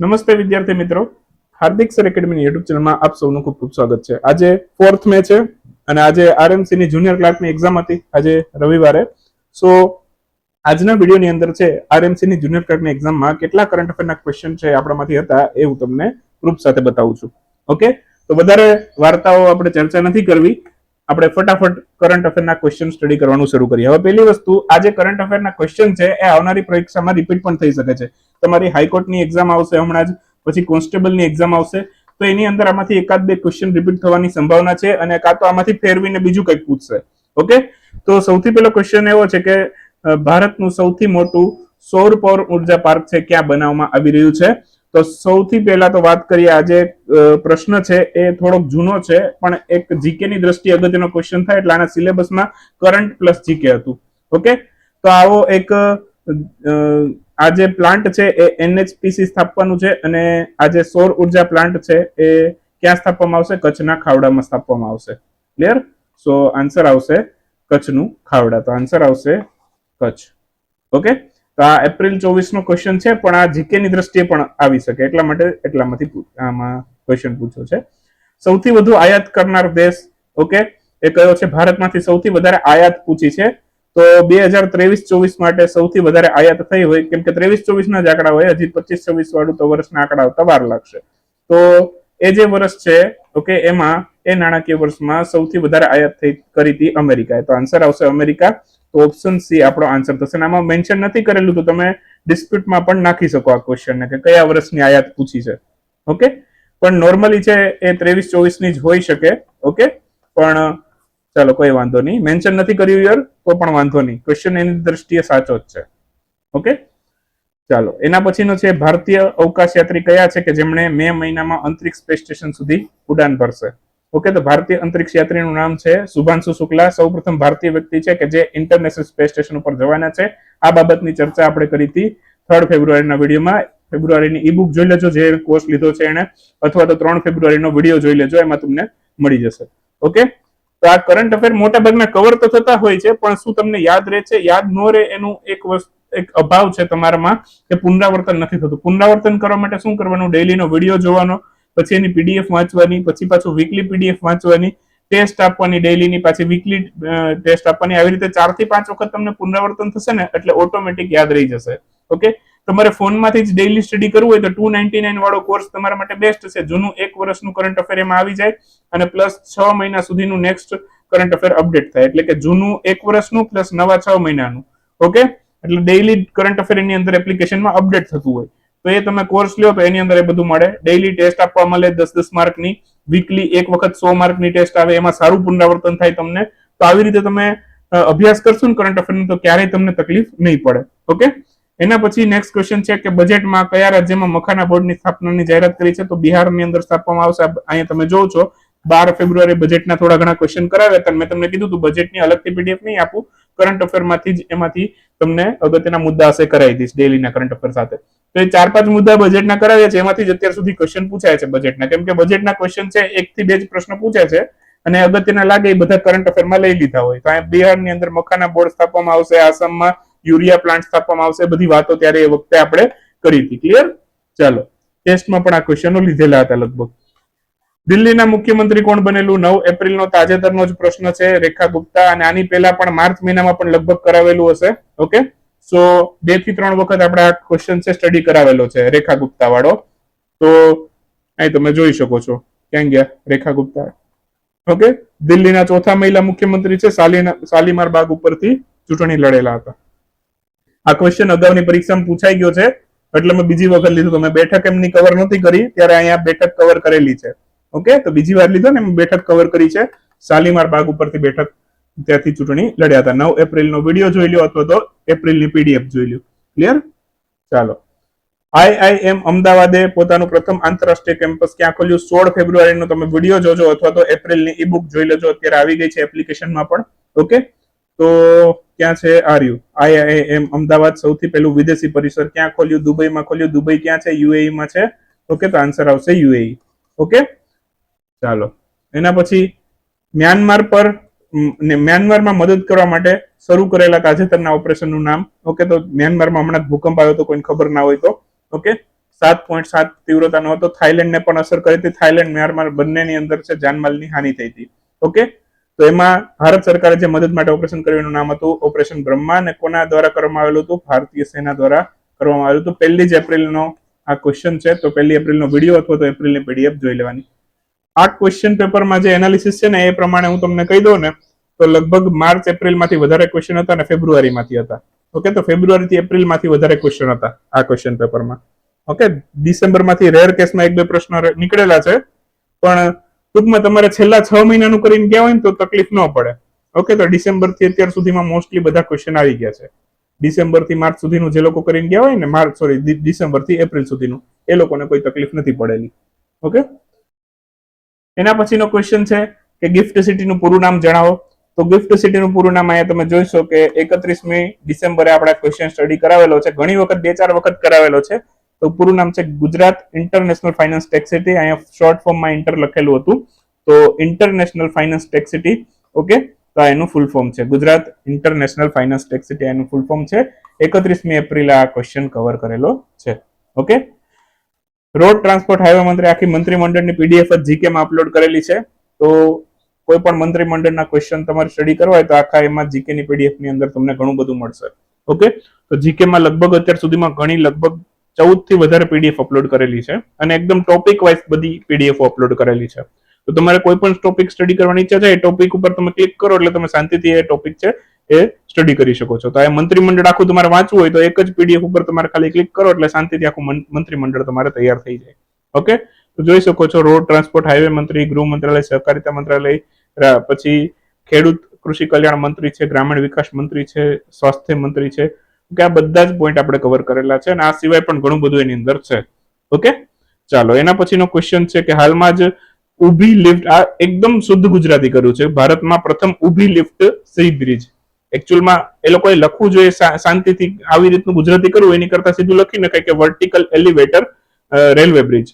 નમસ્તે વિદ્યાર્થી મિત્રો. હાર્દિક સર એકેડમીની યુટ્યુબ ચેનલમાં આપ સૌનું ખૂબ ખૂબ સ્વાગત છે. આજે ફોર્થ મે છે અને આજે આરએમસી ની જુનિયર ક્લાર્કની એક્ઝામ હતી આજે રવિવારે. સો આજના વિડીયોની અંદર છે આરએમસી ની જુનિયર ક્લાર્કની એક્ઝામમાં કેટલા કરંટ અફેરના ક્વેશ્ચન છે આપણામાંથી હતા એ હું તમને પ્રૂફ સાથે બતાવું છું. ઓકે તો વધારે વાર્તાઓ આપણે ચર્ચા નથી કરવી. આપણે ફટાફટ કરંટ અફેરના ક્વેશ્ચન સ્ટડી કરવાનું શરૂ કરીએ. હવે પહેલી વસ્તુ, આ જે કરંટ અફેરના ક્વેશ્ચન છે, એ આવનારી પરીક્ષામાં રિપીટ પણ થઈ શકે છે. તમારી હાઈકોર્ટની એક્ઝામ આવશે હમણાં જ, પછી કોન્સ્ટેબલની એક્ઝામ આવશે. તો એની અંદર આમાંથી એકાદ બે ક્વેશ્ચન રિપીટ થવાની સંભાવના છે અને કાં તો આમાંથી ફેરવીને બીજું કંઈક પૂછશે. ઓકે? તો સૌથી પહેલો ક્વેશ્ચન એવો છે કે ભારતનું સૌથી મોટું સૌર પૌર ઊર્જા પાર્ક છે, ક્યાં બનાવવામાં આવી રહ્યું છે? તો સૌથી પહેલા તો વાત કરીએ આજે પ્રશ્ન છે એ થોડોક જૂનો છે, પણ એક જીકે ની દ્રષ્ટિએ અગત્યનો ક્વેશ્ચન થાય એટલે આના સિલેબસમાં કરંટ પ્લસ જીકે હતું. ઓકે? તો આવો એક આ જે પ્લાન્ટ છે એ એનએચપીસી સ્થાપવાનું છે અને આ જે સૌર ઊર્જા પ્લાન્ટ છે એ ક્યાં સ્થાપવામાં આવશે? કચ્છના ખાવડામાં સ્થાપવામાં આવશે. ક્લિયર સો આન્સર આવશે કચ્છનું ખાવડા. તો આન્સર આવશે કચ્છ. ઓકે? તો આ એપ્રિલ ચોવીસ નો ક્વેશ્ચન છે, પણ આ જીકે ની દ્રષ્ટિએ પણ આવી શકે. એટલા માટે એટલામાંથી આમાં ક્વેશ્ચન પૂછ્યો છે. સૌથી વધુ આયાત કરનાર દેશ ઓકે એ કયો છે? ભારતમાંથી સૌથી વધારે આયાત પૂછી છે. તો બે હજાર ત્રેવીસ ચોવીસ માટે સૌથી વધારે આયાત થઈ હોય, કેમ કે ત્રેવીસ ચોવીસ ના જ આંકડા હોય, હજી પચીસ છવ્વીસ વાળું તો વર્ષના આંકડા આવતા વાર લાગશે. તો એ જે વર્ષ છે ઓકે એમાં એ નાણાકીય વર્ષમાં સૌથી વધારે આયાત થઈ, કરી હતી અમેરિકાએ. તો આન્સર આવશે અમેરિકા. તો ઓપ્શન સી આપણો આન્સર થશે. અને આમાં મેન્શન નથી કરેલું તો તમે ડિસ્પ્યુટમાં પણ નાખી શકો આ ક્વેશ્ચનને કે કયા વર્ષની આયાત પૂછી છે. ઓકે? પણ નોર્મલી છે એ ત્રેવીસ ચોવીસની જ હોઈ શકે. ઓકે? પણ, ચાલો કોઈ વાંધો નહીં. મેન્શન નથી કર્યું યર, તો પણ વાંધો નહીં. ક્વેશ્ચન એની દ્રષ્ટિએ સાચો જ છે. ઓકે? ચાલો. એના પછીનો છે, ભારતીય અવકાશ યાત્રી કયા છે કે જેમણે મે મહિનામાં અંતરિક્ષ સ્પેસ સ્ટેશન સુધી ઉડાન ભરશે? ઓકે, તો ભારતીય અંતરિક્ષ યાત્રીનું નામ છે શુભાંશુ શુક્લા. સૌપ્રથમ ભારતીય વ્યક્તિ છે કે જે ઇન્ટરનેશનલ સ્પેસ સ્ટેશન ઉપર જવાના છે. આ બાબતની ચર્ચા આપણે કરી હતી થર્ડ ફેબ્રુઆરીના વિડીયોમાં. ફેબ્રુઆરીની ઈ બુક જોઈ લેજો, જે કોર્સ લીધો છે એને અથવા તો ત્રણ ફેબ્રુઆરીનો વીડિયો જોઈ લેજો, એમાં તમને મળી જશે. ઓકે? તો આ કરંટ અફેર મોટા ભાગના કવર તો થતા હોય છે, પણ શું તમને યાદ રહે છે? યાદ ન રહે એનું એક વસ્તુ, એક અભાવ છે તમારામાં કે પુનરાવર્તન નથી થતું. પુનરાવર્તન કરવા માટે શું કરવાનું? ડેલીનો વીડિયો જોવાનો પછી એની પીડીએફ વાંચવાની, પછી પાછું વીકલી પીડીએફ વાંચવાની ટેસ્ટ આપવાની ડેલીની પાછી વીકલી ટેસ્ટ આપવાની. આવી રીતે ચારથી પાંચ વખત તમને પુનરાવર્તન થશે ને, એટલે ઓટોમેટિક યાદ રહી જશે. ઓકે તમારે ફોનમાંથી જ ડેઈલી સ્ટડી કરવું હોય તો ટુ નાઇન્ટી નાઇન વાળો કોર્સ તમારા માટે બેસ્ટ છે. જૂનું એક વર્ષનું કરંટ અફેર એમાં આવી જાય અને પ્લસ છ મહિના સુધીનું નેક્સ્ટ કરંટ અફેર અપડેટ થાય. એટલે કે જૂનું એક વર્ષનું પ્લસ નવા છ મહિનાનું. ઓકે એટલે ડેઈલી કરંટ અફેર એની અંદર એપ્લિકેશનમાં અપડેટ થતું હોય. તો એ તમે કોર્સ લ્યો, તો એની અંદર એ બધું મળે. ડેઈલી ટેસ્ટ આપવા મળે દસ દસ માર્કની. વીકલી એક વખત સો માર્કની ટેસ્ટ આવે, એમાં સારું પુનરાવર્તન થાય તમને. તો આવી રીતે તમે અભ્યાસ કરશો ને કરંટ અફેરનો તો ક્યારેય તમને તકલીફ નહીં પડે. ઓકે એના પછી નેક્સ્ટ ક્વેશ્ચન છે કે બજેટમાં કયા રાજ્યમાં મખાના બોર્ડની સ્થાપનાની જાહેરાત કરી છે? તો બિહારની અંદર સ્થાપવામાં આવશે. અહીંયા તમે જોવો છો. બાર ફેબ્રુઆરી બજેટના થોડા ઘણા ક્વેશ્ચન કરાવ્યા હતા મેં તમને કીધું હતું બજેટની અલગથી પીડીએફ નહીં આપું. કરંટ અફેરમાંથી જ એમાંથી તમને અગત્યના મુદ્દા હશે કરાવી દઈશ ડેલીના કરંટ અફેર સાથે. તો એ ચાર પાંચ મુદ્દા બજેટના કરાવ્યા છે, એમાંથી જ અત્યાર સુધી ક્વેશ્ચન પૂછાય છે બજેટના કેમ કે બજેટના ક્વેશ્ચન છે એક થી બે જ પ્રશ્ન પૂછ્યા છે અને અગત્યના લાગે એ બધા કરંટ અફેરમાં લઈ લીધા હોય. તો બિહારની અંદર મકાના બોર્ડ સ્થાપવામાં આવશે, આસામમાં યુરિયા પ્લાન્ટ સ્થાપવામાં આવશે બધી વાતો ત્યારે એ વખતે આપણે કરી હતી. ક્લિયર ચાલો. ટેસ્ટમાં પણ આ ક્વેશ્ચનો લીધેલા હતા લગભગ. દિલ્હીના મુખ્યમંત્રી કોણ બનેલું? નવ એપ્રિલનો તાજેતરનો જ પ્રશ્ન છે, રેખા ગુપ્તા. અને આની પહેલા પણ માર્ચ મહિનામાં પણ લગભગ કરાવેલું હશે. ઓકે સો બેથી ત્રણ વખત આપણે આ ક્વેશ્ચન છે સ્ટડી કરાવેલો છે, રેખા ગુપ્તા વાળો. તો, અહીં તમે જોઈ શકો છો, ક્યાં ગયા? રેખા ગુપ્તા. ઓકે દિલ્હીના ચોથા મહિલા મુખ્યમંત્રી છે શાલીમાર બાગ ઉપરથી ચૂંટણી લડેલા હતા. આ ક્વેશ્ચન અગાઉની પરીક્ષામાં પૂછાઈ ગયો છે, એટલે મેં બીજી વખત લીધું. તો મેં બેઠક એમની કવર નથી કરી, ત્યારે અહીંયા બેઠક કવર કરેલી છે. ઓકે તો બીજી વાર લીધો ને એમ બેઠક કવર કરી છે શાલીમાર બાગ ઉપરથી બેઠક ત્યાંથી ચૂંટણી લડ્યા હતા. નવ એપ્રિલનો વીડિયો જોઈ લ્યો અથવા તો એપ્રિલની પીડીએફ જોઈ લ્યો. ક્લિયર ચાલો. આઈઆઈએમ અમદાવાદે પોતાનું પ્રથમ આંતરરાષ્ટ્રીય કેમ્પસ ક્યાં ખોલ્યું? સોળ ફેબ્રુઆરીનો તમે વીડિયો જોજો અથવા તો એપ્રિલની ઈ બુક જોઈ લેજો. અત્યારે આવી ગઈ છે એપ્લિકેશનમાં પણ. ઓકે? તો ક્યાં છે આર્યુ? આઈઆઈએમ અમદાવાદ સૌથી પહેલું વિદેશી પરિસર ક્યાં ખોલ્યું? દુબઈમાં ખોલ્યું. દુબઈ ક્યાં છે? યુએઈમાં છે. ઓકે, તો આન્સર આવશે યુએઈ. ઓકે? ચાલો. એના પછી મ્યાનમાર પર ને મ્યાનમારમાં મદદ કરવા માટે શરૂ કરેલા તાજેતરના ઓપરેશનનું નામ. ઓકે, તો મ્યાનમારમાં હમણાં ભૂકંપ આવ્યો તો કોઈને ખબર ના હોય તો. ઓકે, સાત પોઈન્ટ સાત તીવ્રતાનો હતો. થાઈલેન્ડને પણ અસર કરી હતી. થાઈલેન્ડ મ્યાનમાર બંનેની અંદર છે, જાનમાલની હાનિ થઈ હતી. ઓકે, તો એમાં ભારત સરકારે જે મદદ માટે ઓપરેશન કર્યું નામ હતું ઓપરેશન બ્રહ્મા અને કોના દ્વારા કરવામાં આવેલું હતું? ભારતીય સેના દ્વારા કરવામાં આવેલું હતું. પહેલી જ એપ્રિલનો આ ક્વેશ્ચન છે. તો પહેલી એપ્રિલનો વીડિયો અથવા તો એપ્રિલની પીડીએફ જોઈ લેવાની. આ ક્વેશ્ચન પેપરમાં જે એનાલિસિસ છે ને, એ પ્રમાણે હું તમને કહી દઉં ને, તો લગભગ માર્ચ એપ્રિલમાંથી વધારે ક્વેશ્ચન હતા અને ફેબ્રુઆરીમાંથી હતા. ઓકે તો ફેબ્રુઆરીથી એપ્રિલમાંથી વધારે ક્વેશ્ચન હતા આ ક્વેશ્ચન પેપરમાં ઓકે ડિસેમ્બરમાંથી રેર કેસમાં એક બે પ્રશ્ન નીકળેલા છે. પણ ટૂંકમાં તમારે છેલ્લા છ મહિનાનું કરીને ગયા હોય ને, તો તકલીફ ન પડે. ઓકે તો ડિસેમ્બરથી અત્યાર સુધીમાં મોસ્ટલી બધા ક્વેશ્ચન આવી ગયા છે. ડિસેમ્બરથી માર્ચ સુધીનું જે લોકો કરીને ગયા હોય ને, માર્ચ સોરી ડિસેમ્બરથી એપ્રિલ સુધીનું, એ લોકોને કોઈ તકલીફ નથી પડેલી. ઓકે એના પછીનો ક્વેશ્ચન છે કે ગિફ્ટ સિટીનું પૂરું નામ જણાવો. તો ગિફ્ટ સિટીનું પૂરું નામ અહીંયા તમે જોઈશો કે એકત્રીસમી ડિસેમ્બરે આપણે ક્વેશ્ચન સ્ટડી કરાવેલો છે. ઘણી વખત, બે ચાર વખત કરાવેલો છે. તો પૂરું નામ છે Gujarat international finance tax city અહીંયા શોર્ટ ફોર્મમાં ઇન્ટર લખેલું હતું. તો international finance tax city okay તો આ એનું ફૂલ ફોર્મ છે. Gujarat international finance tax city એનું ફૂલ ફોર્મ છે. એકત્રીસમી એપ્રિલે આ ક્વેશ્ચન કવર કરેલો છે ઓકે રોડ ટ્રાન્સપોર્ટ હાઈવે મંત્રી આખી મંત્રીમંડળની પીડીએફ જ જીકેમાં અપલોડ કરેલી છે. તો કોઈ પણ મંત્રીમંડળના ક્વેશ્ચન તમારે સ્ટડી કરવા હોય તો આખા એમાં જીકેની પીડીએફની અંદર તમને ઘણું બધું મળશે. ઓકે તો જીકેમાં લગભગ અત્યાર સુધીમાં ઘણી લગભગ ચૌદથી વધારે પીડીએફ અપલોડ કરેલી છે અને એકદમ ટોપિક વાઇઝ બધી પીડીએફ અપલોડ કરેલી છે. તો તમારે કોઈ પણ ટોપિક સ્ટડી કરવાની ઈચ્છા છે એ ટોપિક ઉપર તમે ક્લિક કરો એટલે તમે શાંતિથી એ ટોપિક છે એ સ્ટડી કરી શકો છો. તો આ મંત્રીમંડળ આખું તમારે વાંચવું હોય તો એક જ પીડીએફ ઉપર તમારે ખાલી ક્લિક કરો એટલે શાંતિથી આખું મંત્રીમંડળ તમારે તૈયાર થઈ જાય. ઓકે તો જોઈ શકો છો રોડ ટ્રાન્સપોર્ટ હાઈવે મંત્રી, ગૃહ મંત્રાલય, સહકારિતા મંત્રાલય પછી ખેડૂત, કૃષિ કલ્યાણ મંત્રી છે, ગ્રામીણ વિકાસ મંત્રી છે, સ્વાસ્થ્ય મંત્રી છે. કે આ બધા જ પોઈન્ટ આપણે કવર કરેલા છે અને આ સિવાય પણ ઘણું બધું એની અંદર છે. ઓકે ચાલો, એના પછીનો ક્વેશ્ચન છે કે હાલમાં જ ઊભી લિફ્ટ આ એકદમ શુદ્ધ ગુજરાતી કર્યું છે. ભારતમાં પ્રથમ ઊભી લિફ્ટ સી બ્રિજ એકચ્યુઅલમાં એ લોકોએ લખવું જોઈએ શાંતિથી આવી રીતનું ગુજરાતી કરવું, એની કરતા સીધું લખી નખાય કે vertical elevator railway bridge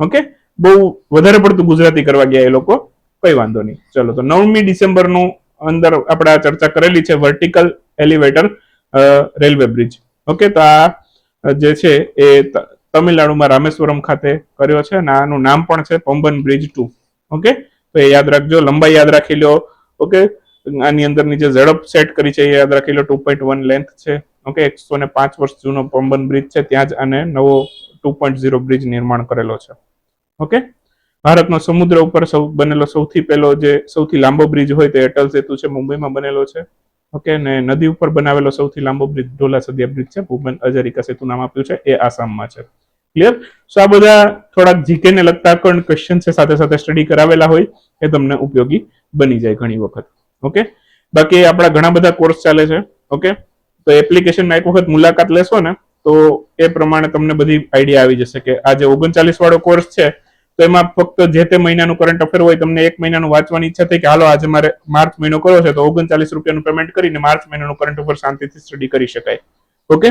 okay બહુ વધારે પડતું ગુજરાતી કરવા ગયા એ લોકો, કઈ વાંધો નહીં. ચલો, તો નવમી ડિસેમ્બરનું અંદર આપણે આ ચર્ચા કરેલી છે vertical elevator railway bridge okay તો આ જે છે એ તમિલનાડુમાં રામેશ્વરમ ખાતે કર્યો છે અને આનું નામ પણ છે, પંબન બ્રિજ ટુ ઓકે તો એ યાદ રાખજો, લંબાઈ યાદ રાખી લો. ઓકે આની અંદરની જે ઝડપ સેટ કરી છે એ યાદ રાખી લો ટુ પોઈન્ટ વન લેન્થ છે. ઓકે એકસો ને પાંચ વર્ષ જૂનો પંબન બ્રિજ છે, ત્યાં જ આને નવો ટુ પોઈન્ટ ઝીરો બ્રિજ નિર્માણ કરેલો છે. ઓકે ભારતનો સમુદ્ર ઉપર સૌ, બનેલો સૌથી પહેલો જે સૌથી લાંબો બ્રિજ હોય તે અટલ સેતુ છે, મુંબઈમાં બનેલો છે. ઓકે ને નદી ઉપર બનાવેલો સૌથી લાંબો બ્રિજ ઢોલા સદિયા બ્રિજ છે ભૂપેન હજારિકા સેતુ નામ આપ્યું છે, એ આસામમાં છે. ક્લિયર સો આ બધા થોડાક જીકે ને લગતા પણ ક્વેશ્ચન છે, સાથે સાથે સ્ટડી કરાવેલા હોય, એ તમને ઉપયોગી બની જાય ઘણી વખત. ઓકે બાકી આપણા ઘણા બધા કોર્સ ચાલે છે. ઓકે તો એપ્લિકેશનમાં એક વખત મુલાકાત લેશો ને, તો એ પ્રમાણે તમને બધી આઈડિયા આવી જશે કે આ જે ઓગણચાલીસ વાળો કોર્સ છે, તો એમાં ફક્ત જે તે મહિનાનું કરંટ અફેર હોય, તમને એક મહિનાનું વાંચવાની ઈચ્છા થઈ કે હાલો, આજે મારે માર્ચ મહિનો કર્યો છે, તો ઓગણચાલીસ રૂપિયાનું પેમેન્ટ કરીને માર્ચ મહિનાનું કરંટ અફેર શાંતિથી સ્ટડી કરી શકાય. ઓકે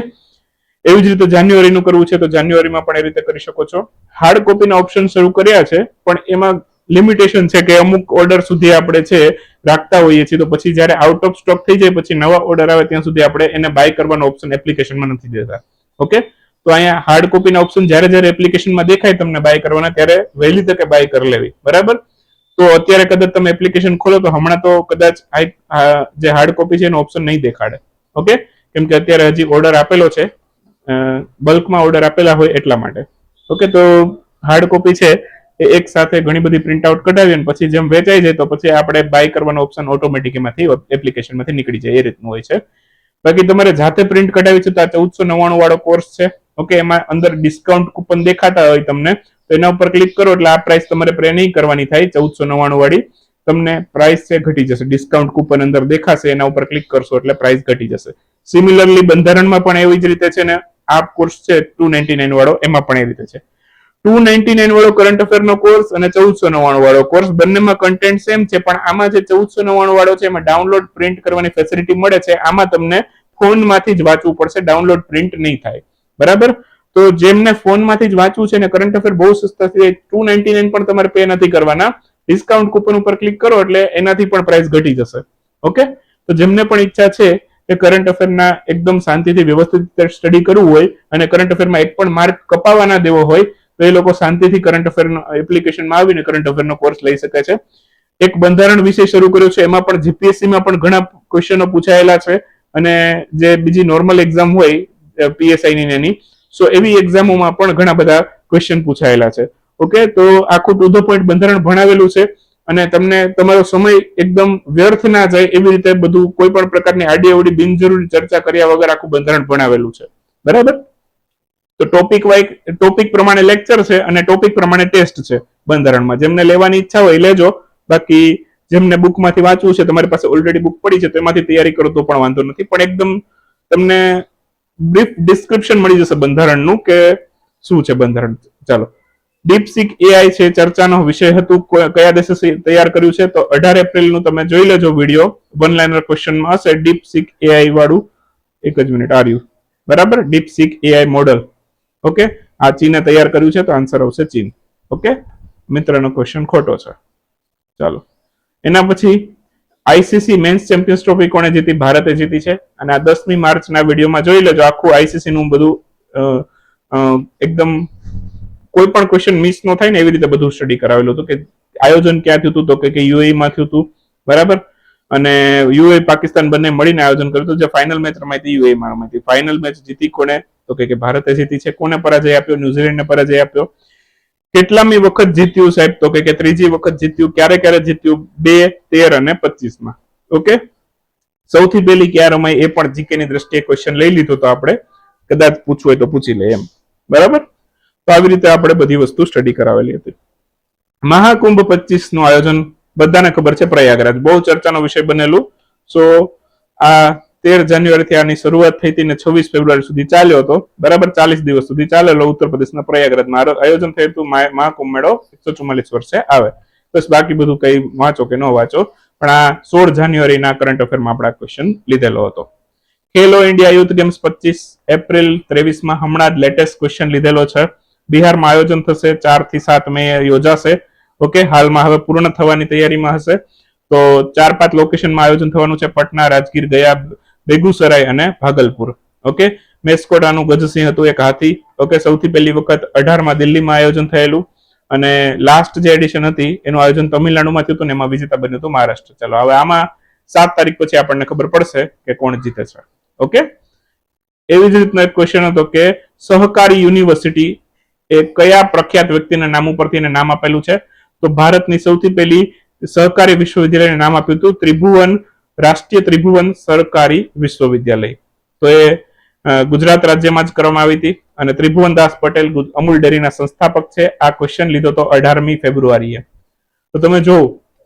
એવી જ રીતે જાન્યુઆરીનું કરવું છે, તો જાન્યુઆરીમાં પણ એ રીતે કરી શકો છો. હાર્ડ કોપીના ઓપ્શન શરૂ કર્યા છે, પણ એમાં લિમિટેશન છે કે અમુક ઓર્ડર સુધી આપણે છે રાખતા હોઈએ છીએ, તો પછી જ્યારે આઉટ ઓફ સ્ટોક થઈ જાય, પછી નવા ઓર્ડર આવે, ત્યાં સુધી આપણે એને બાય કરવાનો ઓપ્શન એપ્લિકેશનમાં નથી દેતા. ઓકે તો અહીંયા હાર્ડ કોપીના ઓપ્શન જ્યારે જ્યારે એપ્લિકેશનમાં દેખાય તમને બાય કરવાના, ત્યારે વહેલી તકે બાય કરી લેવી. બરાબર? તો અત્યારે કદાચ તમે એપ્લિકેશન ખોલો, તો હમણાં તો કદાચ જે હાર્ડ કોપી છે એનો ઓપ્શન નહીં દેખાડે. ઓકે કેમ કે અત્યારે હજી ઓર્ડર આપેલો છે. બલ્કમાં ઓર્ડર આપેલા હોય એટલા માટે. ઓકે તો હાર્ડ કોપી છે એ એક સાથે ઘણી બધી પ્રિન્ટ આઉટ કઢાવી અને પછી જેમ વેચાઈ જાય તો પછી આપણે બાય કરવાનો ઓપ્શન ઓટોમેટિક એમાંથી એપ્લિકેશનમાંથી નીકળી જાય, એ રીતનું હોય છે. બાકી તમારે જાતે પ્રિન્ટ કઢાવી છે તો આ ચૌદસો નવ્વાણું વાળો કોર્સ છે. ઓકે એમાં અંદર ડિસ્કાઉન્ટ કૂપન દેખાતા હોય તમને, તો એના ઉપર ક્લિક કરો એટલે આ પ્રાઇસ તમારે પ્રે નહીં કરવાની થાય, ચૌદસો નવ્વાણું વાળી. તમને પ્રાઇસ છે ઘટી જશે ડિસ્કાઉન્ટ કૂપન અંદર દેખાશે, એના ઉપર ક્લિક કરશો એટલે પ્રાઇસ ઘટી જશે. સિમિલરલી બંધારણમાં પણ એવી જ રીતે છે ને, આ કોર્સ છે ટુ નાઇન્ટી નાઇન વાળો, એમાં પણ એ રીતે છે. ટુ નાઇન્ટી નાઇન વાળો કરંટ અફેર નો કોર્સ અને ચૌદસો નવ્વાણું વાળો કોર્સ બંનેમાં કન્ટેન્ટ સેમ છે, પણ આમાં જે ચૌદસો નવ્વાણું વાળો છે, એમાં ડાઉનલોડ પ્રિન્ટ કરવાની ફેસિલિટી મળે છે. આમાં તમને ફોનમાંથી જ વાંચવું પડશે. ડાઉનલોડ પ્રિન્ટ નહીં થાય. બરાબર? તો જેમને ફોનમાંથી જ વાંચવું છે ને કરંટ અફેર બહુ સસ્તા છે, ટુ નાઇન્ટી નાઇન પણ તમારે પે નથી કરવાના. ડિસ્કાઉન્ટ કૂપન ઉપર ક્લિક કરો એટલે એનાથી પણ પ્રાઇસ ઘટી જશે. ઓકે? તો જેમને પણ ઈચ્છા છે એ કરંટ અફેરના એકદમ શાંતિથી વ્યવસ્થિત સ્ટડી કરવું હોય અને કરંટ અફેરમાં એક પણ માર્ક કપાવા ના દેવો હોય તો એ લોકો શાંતિથી કરંટ અફેરનો એપ્લિકેશનમાં આવીને કરંટ અફેરનો કોર્સ લઈ શકે છે. એક બંધારણ વિષય શરૂ કર્યો છે, એમાં પણ જીપીએસસીમાં પણ ઘણા ક્વેશ્ચનો પૂછાયેલા છે અને જે બીજી નોર્મલ એક્ઝામ હોય પીએસઆઈની એની સો એવી એક્ઝામોમાં પણ ઘણા બધા ક્વેશ્ચન પૂછાયેલા છે. ઓકે તો આખું ટુ ધ પોઈન્ટ બંધારણ ભણાવેલું છે અને તમને તમારો સમય એકદમ વ્યર્થ ના જાય એવી રીતે બધું કોઈ પણ પ્રકારની આડી અવડી બિનજરૂરી ચર્ચા કર્યા વગર આખું બંધારણ ભણાવેલું છે. બરાબર? તો ટોપિક વાઇઝ ટોપિક પ્રમાણે લેક્ચર છે અને ટોપિક પ્રમાણે ટેસ્ટ છે બંધારણમાં. જેમને લેવાની ઈચ્છા હોય લેજો. બાકી જેમને બુકમાંથી વાંચવું છે, તમારી પાસે ઓલરેડી બુક પડી છે, તો એમાંથી તૈયારી કરો, તો પણ વાંધો નથી. પણ એકદમ તમને બ્રીફ ડિસ્ક્રિપ્શન મળી જશે બંધારણનું કે શું છે બંધારણ. ચાલો. ડીપસીક એઆઈ છે, ચર્ચાનો વિષય હતું કયા દેશે તૈયાર કર્યું છે, તો અઢાર એપ્રિલનું તમે જોઈ લેજો વીડિયો. વન લાઇનર ક્વેશ્ચનમાં હશે ડીપસીક એઆઈ વાળું. એક જ મિનિટ આર્યું બરાબર? ડીપસીક એઆઈ મોડલ ઓકે આ ચીને તૈયાર કર્યું છે, તો આન્સર આવશે ચીન. ઓકે મિત્રનો ક્વેશ્ચન ખોટો છે. ચાલો. એના પછી આઈસીસી મેન્સ ચેમ્પિયન્સ ટ્રોફી કોણે જીતી? ભારતે જીતી છે. અને આ દસમી માર્ચના વિડીયોમાં જોઈ લેજો, આખું આઈસીસી નું બધું એકદમ કોઈ પણ ક્વેશ્ચન મિસ ન થાય ને એવી રીતે બધું સ્ટડી કરાવેલું હતું કે આયોજન ક્યાં થયું હતું તો કે યુએ માં થયું હતું. બરાબર? અને યુએ પાકિસ્તાન બંને મળીને આયોજન કર્યું હતું. જે ફાઇનલ મેચ રમાઈ હતી યુએ માં રમાઈ હતી. ફાઇનલ મેચ જીતી કોને તો કે ભારતે જીતી છે, કોને પરાજય આપ્યો? ન્યુઝીલેન્ડને પરાજય આપ્યો. કેટલામી વખત જીત્યું સાહેબ? તો કે ત્રીજી વખત જીત્યું, ક્યારે ક્યારે જીત્યું? બે, તેર અને પચીસમાં ઓકે? સૌથી પહેલી ક્યાં રમાઈ એ પણ જીકે ની દ્રષ્ટિએ ક્વેશ્ચન લઈ લીધો તો આપણે. કદાચ પૂછવું હોય તો પૂછી લે એમ. બરાબર? તો આવી રીતે આપણે બધી વસ્તુ સ્ટડી કરાવેલી હતી. મહાકુંભ પચીસનું આયોજન, બધાને ખબર છે, પ્રયાગરાજ. બહુ ચર્ચાનો વિષય બનેલું. સો આ તેર જાન્યુઆરી થી આની શરૂઆત થઈ હતી છવ્વીસ ફેબ્રુઆરી સુધી ચાલ્યો હતો. બરાબર ચાલીસ દિવસ સુધી ચાલેલો ઉત્તર પ્રદેશના પ્રયાગરાજમાં આયોજન થયું હતું. મહાકુંભ મેળો એકસો ચુમ્માલીસ વર્ષે આવે. બસ બાકી બધું કઈ વાંચો કે ન વાંચો. પણ આ સોળ જાન્યુઆરીના કરંટ અફેરમાં આપણે ક્વેશ્ચન લીધેલો હતો. ખેલો ઇન્ડિયા યુથ ગેમ્સ પચીસ એપ્રિલ ત્રેવીસમાં હમણાં જ લેટેસ્ટ ક્વેશ્ચન લીધેલો છે. બિહારમાં આયોજન થશે. ચારથી સાત મે યોજાશે. ઓકે, હાલમાં હવે પૂર્ણ થવાની તૈયારીમાં હશે. તો ચાર પાંચ લોકેશનમાં આયોજન થવાનું છે. પટના, રાજગીર ગયા બેગુસરાય અને ભાગલપુર. ઓકે? મેસ્કોટાનું ગજસિંહ હતું એક હાથી. ઓકે, સૌથી પહેલી વખત અઢારમાં દિલ્હીમાં આયોજન થયેલું. અને લાસ્ટ જે એડિશન હતી, એનું આયોજન તમિલનાડુમાં થયું હતું ને એમાં વિજેતા બન્યું હતું મહારાષ્ટ્ર. ચાલો, હવે આમાં સાત તારીખ પછી આપણને ખબર પડશે કે કોણ જીતે છે. ઓકે? એવી જ રીતનો એક ક્વેશ્ચન હતો કે સહકારી યુનિવર્સિટી એ કયા પ્રખ્યાત વ્યક્તિના નામ ઉપરથી એને નામ આપેલું છે? તો ભારતની સૌથી પહેલી સહકારી વિશ્વવિદ્યાલયને નામ આપ્યું હતું ત્રિભુવન રાષ્ટ્રીય ત્રિભુવન સરકારી વિશ્વવિદ્યાલય. તો એ ગુજરાત રાજ્યમાં જ કરવામાં આવી હતી અને ત્રિભુવન દાસ પટેલ અમૂલ ડેરીના સંસ્થાપક છે. આ ક્વેશ્ચન લીધો તો અઢારમી ફેબ્રુઆરીએ. તો તમે જો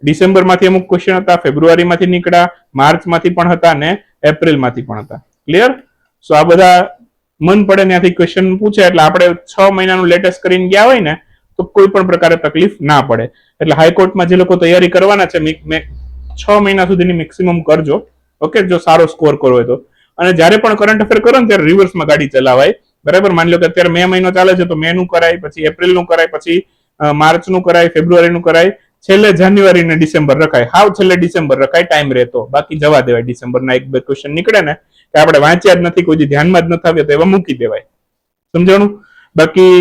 ડિસેમ્બરમાંથી અમુક ક્વેશ્ચન હતા ફેબ્રુઆરી માંથી નીકળ્યા માર્ચમાંથી પણ હતા અને એપ્રિલમાંથી પણ હતા. ક્લિયર સો આ બધા મન પડે ત્યાંથી ક્વેશ્ચન પૂછે એટલે આપણે છ મહિનાનું લેટેસ્ટ કરીને ગયા હોય ને, તો કોઈ પણ પ્રકારે તકલીફ ના પડે. એટલે હાઈકોર્ટમાં જે લોકો તૈયારી કરવાના છે છ મહિના સુધીની મેક્સિમમ કરજો. ઓકે જો સારો સ્કોર હોય તો. અને જ્યારે પણ કરંટ અફેર કરો ને, ત્યારે રિવર્સમાં ગાડી ચલાવાય. બરાબર? માની લો કે અત્યારે મે મહિનો ચાલે છે, તો મે નું કરાય, પછી એપ્રિલનું કરાય, પછી માર્ચનું કરાય ફેબ્રુઆરી નું કરાય. છેલ્લે જાન્યુઆરી ને ડિસેમ્બર રખાય. હાવ છેલ્લે ડિસેમ્બર રખાય ટાઈમ રહેતો. બાકી જવા દેવાય. ડિસેમ્બર ના એક બે ક્વેશ્ચન નીકળે ને, કે આપણે વાંચ્યા જ નથી, કોઈ ધ્યાનમાં જ નથી આવ્યો, તો એવા મૂકી દેવાય. સમજાણું? બાકી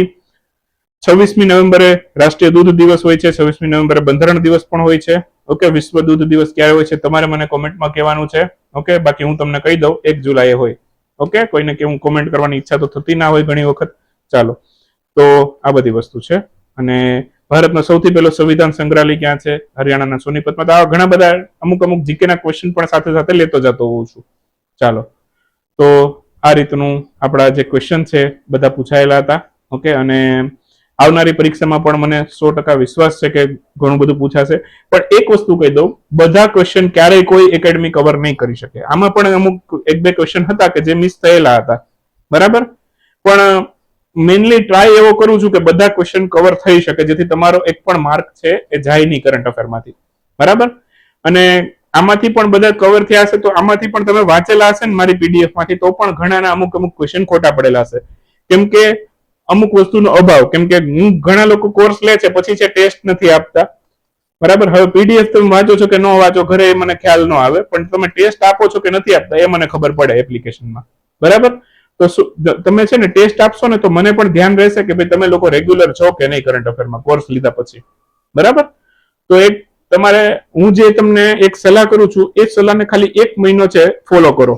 છવ્વીસમી નવેમ્બરે રાષ્ટ્રીય દૂધ દિવસ હોય છે, છવ્વીસમી નવેમ્બરે બંધારણ દિવસ પણ હોય છે. ઓકે વિશ્વ દૂધ દિવસ ક્યારે હોય છે તમારે મને કોમેન્ટમાં કહેવાનું છે. ઓકે બાકી હું તમને કહી દઉં, એક જુલાઈએ હોય. ઓકે કોઈને કે હું કોમેન્ટ કરવાની ઈચ્છા તો થતી ના હોય ઘણી વખત. ચાલો, તો આ બધી વસ્તુ છે. અને ભારતનો સૌથી પહેલો સંવિધાન સંગ્રહાલય ક્યાં છે? હરિયાણાના સોનીપતમાં. તો આવા ઘણા બધા અમુક અમુક જીકેના ક્વેશ્ચન પણ સાથે સાથે લેતો જતો હોઉં છું. ચાલો, તો આ રીતનું આપણા જે ક્વેશ્ચન છે, બધા પૂછાયેલા હતા. ઓકે અને આવનારી પરીક્ષામાં પણ મને સો ટકા વિશ્વાસ છે કે ઘણું બધું પૂછાશે. પણ એક વસ્તુ કહી દઉં, બધા ક્વેશ્ચન ક્યારેય કોઈ એકેડમી કવર નહીં કરી શકે. આમાં પણ અમુક એક બે ક્વેશ્ચન હતા કે જે મિસ થયેલા હતા. બરાબર? પણ મેનલી ટ્રાય એવો કરું છું કે બધા ક્વેશ્ચન કવર થઈ શકે, જેથી તમારો એક પણ માર્ક છે એ જાય નહીં કરંટ અફેરમાંથી બરાબર? અને આમાંથી પણ બધા કવર થયા હશે, તો આમાંથી પણ તમે વાંચેલા હશે ને મારી પીડીએફમાંથી, તો પણ ઘણાના અમુક અમુક ક્વેશ્ચન ખોટા પડેલા હશે. કેમ કે અમુક વસ્તુનો અભાવ. કેમ કે ઘણા લોકો કોર્સ લે છે, પછી છે ટેસ્ટ નથી આપતા. બરાબર? હવે પીડીએફ તમે વાંચો છો કે ન વાંચો, ઘરે મને ખ્યાલ ન આવે. પણ તમે ટેસ્ટ આપો છો કે નથી આપતા, એ મને ખબર પડે એપ્લિકેશનમાં બરાબર? તો તમે છે ને ટેસ્ટ આપશો ને તો મને પણ ધ્યાન રહેશે કે ભાઈ તમે લોકો રેગ્યુલર છો કે નહીં કરંટ અફેરમાં કોર્સ લીધા પછી. બરાબર? તો એક તમારે, હું જે તમને એક સલાહ કરું છું, એ સલાહને ખાલી એક મહિનો છે ફોલો કરો.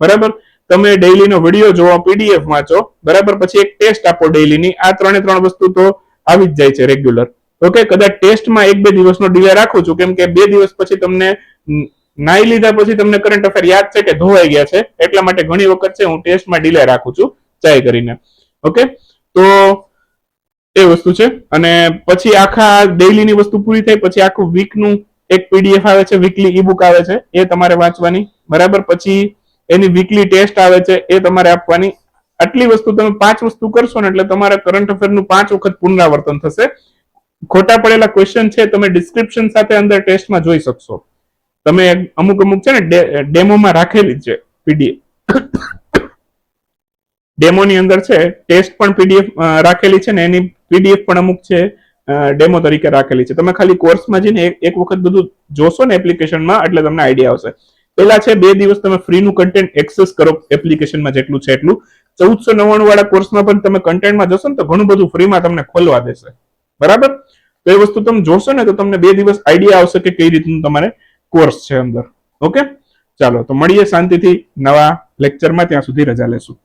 બરાબર? તમે ડેઈલીનો વીડિયો જોવો પીડીએફ વાંચો, બરાબર? પછી એક ટેસ્ટ આપો ડેઈલીની આ ત્રણે ત્રણ વસ્તુ તો આવી જ જાય છે રેગ્યુલર ઓકે કદાચ ટેસ્ટમાં એક બે દિવસનો ડિલે રાખું છું, કેમ કે બે દિવસ પછી તમને નાઈ લીધા પછી તમને કરંટ અફેર યાદ છે કે ધોવાઈ ગયા છે, એટલા માટે ઘણી વખત છે હું ટેસ્ટમાં ડિલે રાખું છું ચાય કરીને. ઓકે તો એ વસ્તુ છે. અને પછી આખા ડેઈલીની વસ્તુ પૂરી થાય, પછી આખું વીકનું એક પીડીએફ આવે છે વીકલી ઈબુક આવે છે, એ તમારે વાંચવાની. બરાબર? પછી એની વીકલી ટેસ્ટ આવે છે, એ તમારે આપવાની. આટલી વસ્તુ તમે પાંચ વસ્તુ કરશો ને એટલે તમારા કરંટ અફેરનું પાંચ વખત પુનરાવર્તન થશે. ખોટા પડેલા ક્વેશ્ચન છે, તમે ડિસ્ક્રિપ્શન સાથે અંદર ટેસ્ટમાં જોઈ શકશો. તમે અમુક અમુક છે ને ડેમોમાં રાખેલી છે પીડીએફ. ડેમોની અંદર છે ટેસ્ટ પણ પીડીએફ રાખેલી છે ને, એની પીડીએફ પણ અમુક છે ડેમો તરીકે રાખેલી છે. તમે ખાલી કોર્સમાં જઈને એક વખત બધું જોશો ને એપ્લિકેશનમાં એટલે તમને આઈડિયા આવશે. પેલા છે, બે દિવસ તમે ફ્રીનું કન્ટેન્ટ એક્સેસ કરો એપ્લિકેશનમાં જેટલું છે એટલું. ચૌદસો નવ્વાણું વાળા કોર્સમાં પણ તમે કન્ટેન્ટમાં જશો ને તો ઘણું બધું ફ્રીમાં તમને ખોલવા દેશે. બરાબર? તો એ વસ્તુ તમે જોશો ને તો તમને બે દિવસ આઈડિયા આવશે કે કઈ રીતનું તમારે કોર્સ છે અંદર. ઓકે ચાલો, તો મળીએ શાંતિથી નવા લેક્ચરમાં ત્યાં સુધી રજા લેશું.